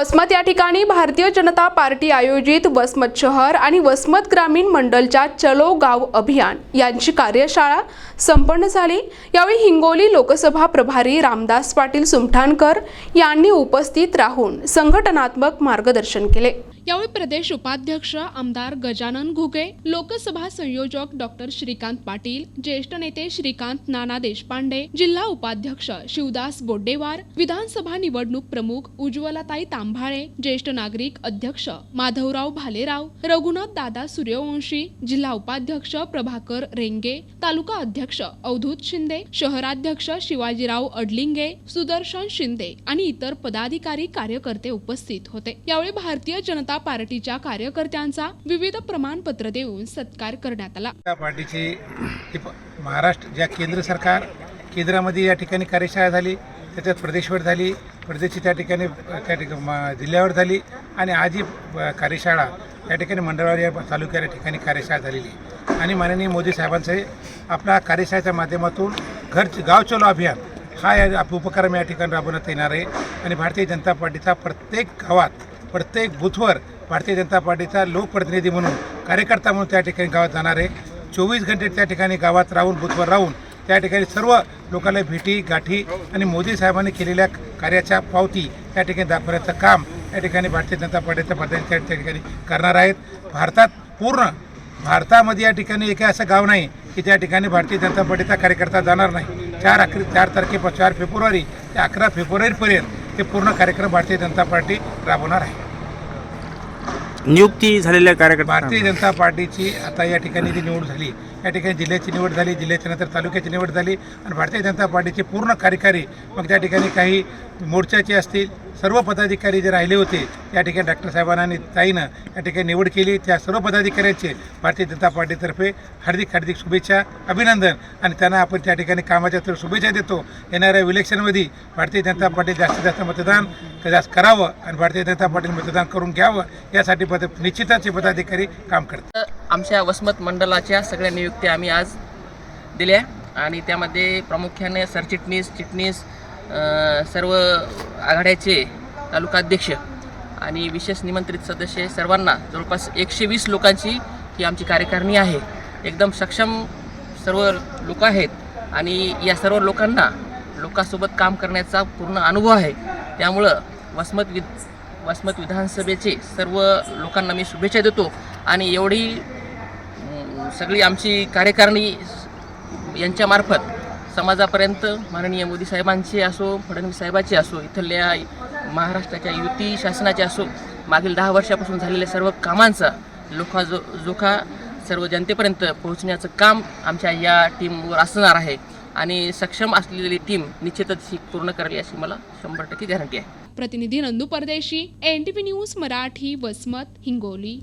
वसमत या ठिकाणी भारतीय जनता पार्टी आयोजित वसमत शहर आणि वसमत ग्रामीण मंडलच्या चलो गाव अभियान यांची कार्यशाळा संपन्न झाली. यावेळी हिंगोली लोकसभा प्रभारी रामदास पाटील सुमठाणकर यांनी उपस्थित राहून संघटनात्मक मार्गदर्शन केले. प्रदेश उपाध्यक्ष आमदार गजानन घुगे लोकसभा संयोजक डॉक्टर श्रीकांत पाटील ज्येष्ठ नेते श्रीकांत नाना देशपांडे जिल्हा उपाध्यक्ष शिवदास बोड्डेवार विधानसभा निवडणूक प्रमुख उज्ज्वलाताई तांभाळे ज्येष्ठ नागरिक अध्यक्ष माधवराव भालेराव रघुनाथ दादा सूर्यवंशी जिल्हा उपाध्यक्ष प्रभाकर रेंगे तालुका अध्यक्ष अवधूत शिंदे शहराध्यक्ष शिवाजीराव अडलिंगे सुदर्शन शिंदे आणि इतर पदाधिकारी कार्यकर्ते उपस्थित होते. यावेळी भारतीय जनता पार्टीच्या कार्यकर्त्यांचा विविध प्रमाणपत्र देऊन सत्कार करण्यात आला. त्या पार्टीची प- महाराष्ट्र ज्या केंद्र सरकार केंद्रामध्ये या ठिकाणी कार्यशाळा झाली त्याच्यात प्रदेशवर झाली प्रदेशची त्या ठिकाणी त्या ठिकाणी जिल्ह्यावर झाली आणि आजही कार्यशाळा या ठिकाणी मंडळावर या तालुक्याच्या ठिकाणी कार्यशाळा झालेली आणि माननीय मोदी साहेबांचे आपल्या कार्यशाळेच्या माध्यमातून घर गाव चलो अभियान हा या आप- उपक्रम या ठिकाणी राबवण्यात येणार आहे. आणि भारतीय जनता पार्टीचा प्रत्येक गावात प्रत्येक बूथवर भारतीय जनता पार्टीचा लोकप्रतिनिधी म्हणून कार्यकर्ता म्हणून त्या ठिकाणी गावात जाणार आहे चोवीस घंटे त्या ठिकाणी गावात राहून बुथवर राहून त्या ठिकाणी सर्व लोकांना भेटी गाठी आणि मोदी साहेबांनी केलेल्या कार्याच्या पावती त्या ठिकाणी दाखवण्याचं काम या ठिकाणी भारतीय जनता पार्टीच्या पदाधिकारी त्या त्या ठिकाणी करणार आहेत. भारतात पूर्ण भारतामध्ये या ठिकाणी एक असं गाव नाही की त्या ठिकाणी भारतीय जनता पार्टीचा कार्यकर्ता जाणार नाही. चार अकरा चार तारखेपासून चार फेब्रुवारी ते अकरा फेब्रुवारीपर्यंत ते पूर्ण कार्यक्रम भारतीय जनता पार्टी राबवणार आहे. नियुक्ती झालेल्या कार्यकर्त्या भारतीय जनता पार्टीची आता या ठिकाणी जी निवड झाली या ठिकाणी जिल्ह्याची निवड झाली जिल्ह्याच्या नंतर तालुक्याची निवड झाली आणि भारतीय जनता पार्टीची पूर्ण कार्यकारी मग त्या ठिकाणी काही मोर्चाचे असतील सर्व पदाधिकारी जे राहिले होते त्या ठिकाणी डॉक्टर साहेबांना आणि ताईनं या ठिकाणी निवड केली. त्या सर्व पदाधिकाऱ्यांचे भारतीय जनता पार्टीतर्फे हार्दिक हार्दिक शुभेच्छा अभिनंदन. आणि त्यांना आपण त्या ठिकाणी कामाच्या तर शुभेच्छा देतो. येणाऱ्या इलेक्शनमध्ये भारतीय जनता पार्टी जास्तीत जास्त मतदान जास्त करावं आणि भारतीय जनता पार्टीने मतदान करून घ्यावं यासाठी पद निश्चितच हे पदाधिकारी काम करतात. आमच्या वसमत मंडळाच्या सगळ्या नियुक्त्या आम्ही आज दिल्या. आणि त्यामध्ये प्रामुख्याने सरचिटणीस चिटणीस सर्व आघाड्याचे तालुकाध्यक्ष आणि विशेष निमंत्रित सदस्य सर्वांना जवळपास एकशे वीस लोकांची ही आमची कार्यकारिणी आहे. एकदम सक्षम सर्व लोक आहेत आणि या सर्व लोकांना लोकांसोबत काम करण्याचा पूर्ण अनुभव आहे. त्यामुळं वसमत वि वसमत विधानसभेचे सर्व लोकांना मी शुभेच्छा देतो आणि एवढी सगळी आमची कार्यकारिणी यांच्यामार्फत समाजापर्यंत माननीय मोदी साहेबांचे असो फडणवीस साहेबांचे असो इथल्या महाराष्ट्राच्या युती शासनाचे असो मागील दहा वर्षापासून झालेल्या सर्व कामांचा लोखा जो जोखा सर्व जनतेपर्यंत पोहोचण्याचं काम आमच्या या टीमवर असणार आहे. आणि सक्षम असलेली टीम निश्चितच ही पूर्ण करेल अशी मला शंभर टक्के गॅरंटी आहे. प्रतिनिधी नंदू परदेशी एनटीव्ही न्यूज मराठी वसमत हिंगोली.